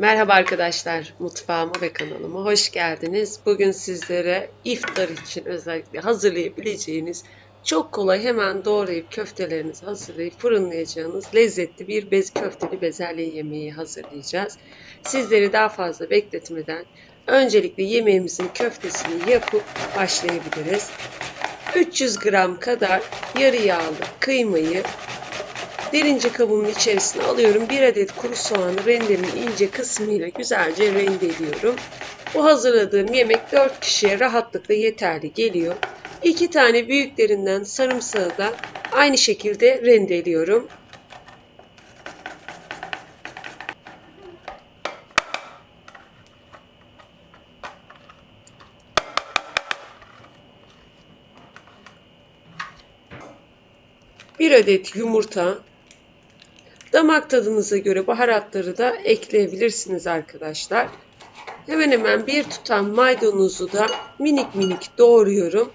Merhaba arkadaşlar, mutfağıma ve kanalıma hoş geldiniz. Bugün sizlere iftar için özellikle hazırlayabileceğiniz çok kolay hemen doğrayıp köftelerinizi hazırlayıp fırınlayacağınız lezzetli bir bez köfteli bezelye yemeği hazırlayacağız. Sizleri daha fazla bekletmeden öncelikle yemeğimizin köftesini yapıp başlayabiliriz. 300 gram kadar yarı yağlı kıymayı Derince kabımın içerisine alıyorum. Bir adet kuru soğanı rendenin ince kısmıyla güzelce rendeliyorum. Bu hazırladığım yemek 4 kişiye rahatlıkla yeterli geliyor. 2 tane büyüklerinden sarımsağı da aynı şekilde rendeliyorum. Bir adet yumurta, Damak tadınıza göre baharatları da ekleyebilirsiniz arkadaşlar. Hemen hemen bir tutam maydanozu da minik minik doğruyorum.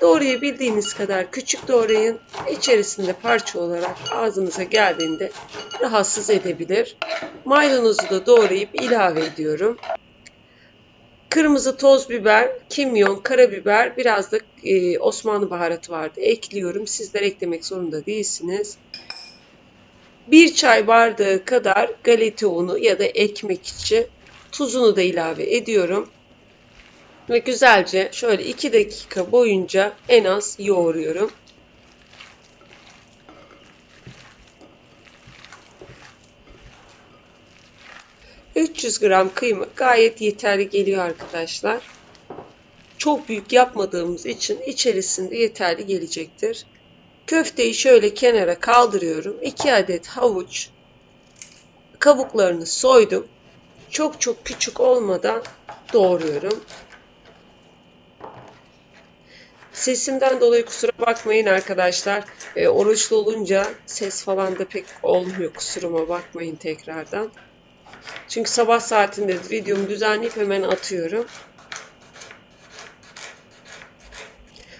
Doğrayabildiğiniz kadar küçük doğrayın. İçerisinde parça olarak ağzınıza geldiğinde rahatsız edebilir. Maydanozu da doğrayıp ilave ediyorum. Kırmızı toz biber, kimyon, karabiber, biraz da e, Osmanlı baharatı vardı. Ekliyorum. Sizler eklemek zorunda değilsiniz. 1 çay bardağı kadar galeta unu ya da ekmek içi tuzunu da ilave ediyorum. Ve güzelce şöyle 2 dakika boyunca en az yoğuruyorum. ...300 gram kıyma gayet yeterli geliyor arkadaşlar. Çok büyük yapmadığımız için içerisinde yeterli gelecektir. Köfteyi şöyle kenara kaldırıyorum. 2 adet havuç kabuklarını soydum. Çok çok küçük olmadan doğruyorum. Sesimden dolayı kusura bakmayın arkadaşlar. E, oruçlu olunca ses falan da pek olmuyor. Kusuruma bakmayın tekrardan. Çünkü sabah saatinde videomu düzenleyip hemen atıyorum.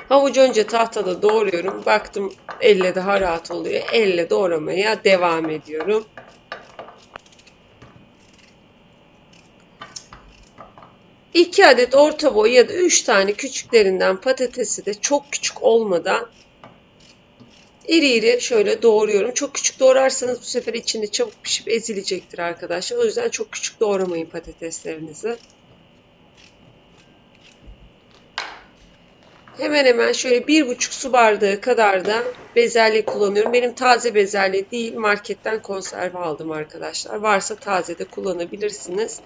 Havucu önce tahtada doğruyorum. Baktım elle daha rahat oluyor. Elle doğramaya devam ediyorum. İki adet orta boy ya da üç tane küçüklerinden patatesi de çok küçük olmadan iri iri şöyle doğruyorum. Çok küçük doğrarsanız bu sefer içinde çabuk pişip ezilecektir arkadaşlar. O yüzden çok küçük doğramayın patateslerinizi. Hemen hemen şöyle bir buçuk su bardağı kadar da bezelye kullanıyorum. Benim taze bezelye değil marketten konserve aldım arkadaşlar. Varsa taze de kullanabilirsiniz.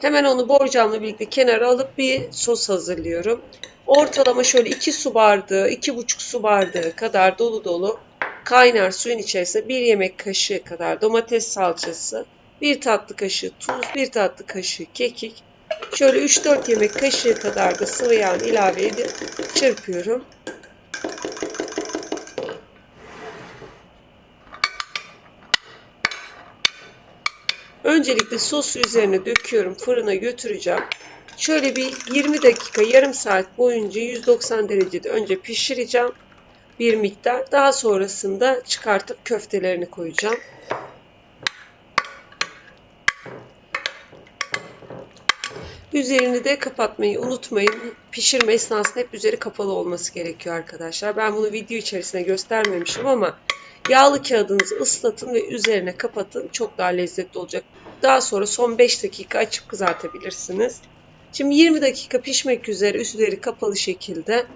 Hemen onu borcamla birlikte kenara alıp bir sos hazırlıyorum. Ortalama şöyle 2 su bardağı, 2,5 su bardağı kadar dolu dolu kaynar suyun içerisine 1 yemek kaşığı kadar domates salçası, 1 tatlı kaşığı tuz, 1 tatlı kaşığı kekik, Şöyle 3-4 yemek kaşığı kadar da sıvı yağ ilave edip çırpıyorum. Öncelikle sosu üzerine döküyorum. Fırına götüreceğim. Şöyle bir 20 dakika, yarım saat boyunca 190 derecede önce pişireceğim bir miktar. Daha sonrasında çıkartıp köftelerini koyacağım. Üzerini de kapatmayı unutmayın. Pişirme esnasında hep üzeri kapalı olması gerekiyor arkadaşlar. Ben bunu video içerisinde göstermemişim ama yağlı kağıdınızı ıslatın ve üzerine kapatın. Çok daha lezzetli olacak. Daha sonra son 5 dakika açıp kızartabilirsiniz. Şimdi 20 dakika pişmek üzere üzeri kapalı şekilde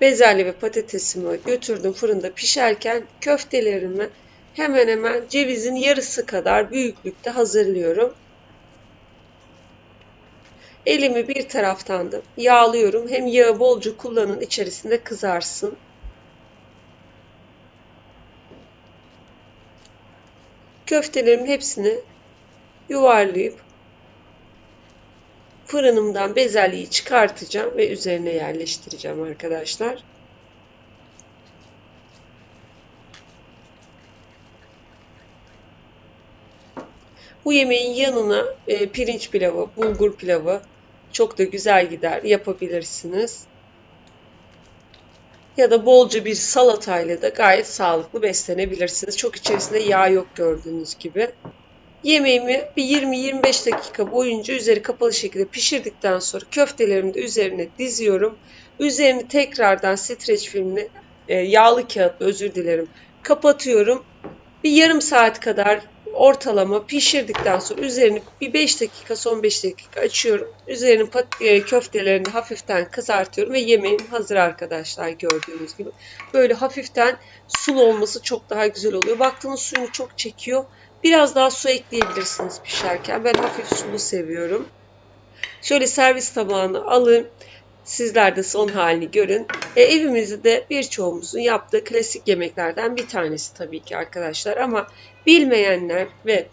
bezelye ve patatesimi götürdüm fırında pişerken köftelerimi hemen hemen cevizin yarısı kadar büyüklükte hazırlıyorum. Elimi bir taraftan da yağlıyorum. Hem yağı bolca kullanın içerisinde kızarsın. Köftelerimin hepsini yuvarlayıp fırınımdan bezelyeyi çıkartacağım ve üzerine yerleştireceğim arkadaşlar. Bu yemeğin yanına e, pirinç pilavı, bulgur pilavı çok da güzel gider. Yapabilirsiniz. Ya da bolca bir salatayla da gayet sağlıklı beslenebilirsiniz. Çok içerisinde yağ yok gördüğünüz gibi. Yemeğimi bir 20-25 dakika boyunca üzeri kapalı şekilde pişirdikten sonra köftelerimi de üzerine diziyorum. Üzerini tekrardan streç filmle e, yağlı kağıtla özür dilerim kapatıyorum. Bir yarım saat kadar ortalama pişirdikten sonra üzerini bir 5 dakika son 5 dakika açıyorum. Üzerini pat- e, köftelerini hafiften kızartıyorum ve yemeğim hazır arkadaşlar gördüğünüz gibi. Böyle hafiften sulu olması çok daha güzel oluyor. Baktığınız suyunu çok çekiyor. Biraz daha su ekleyebilirsiniz pişerken. Ben hafif sulu seviyorum. Şöyle servis tabağına alın. Sizler de son halini görün. E, evimizde birçoğumuzun yaptığı klasik yemeklerden bir tanesi tabii ki arkadaşlar. Ama bilmeyenler ve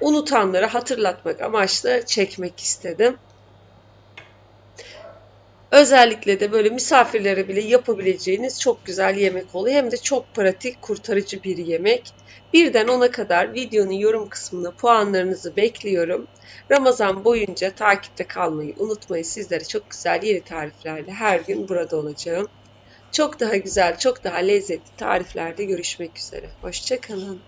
unutanlara hatırlatmak amaçlı çekmek istedim. Özellikle de böyle misafirlere bile yapabileceğiniz çok güzel yemek oluyor. Hem de çok pratik, kurtarıcı bir yemek. Birden 10'a kadar videonun yorum kısmına puanlarınızı bekliyorum. Ramazan boyunca takipte kalmayı unutmayın. Sizlere çok güzel yeni tariflerle her gün burada olacağım. Çok daha güzel, çok daha lezzetli tariflerde görüşmek üzere. Hoşçakalın.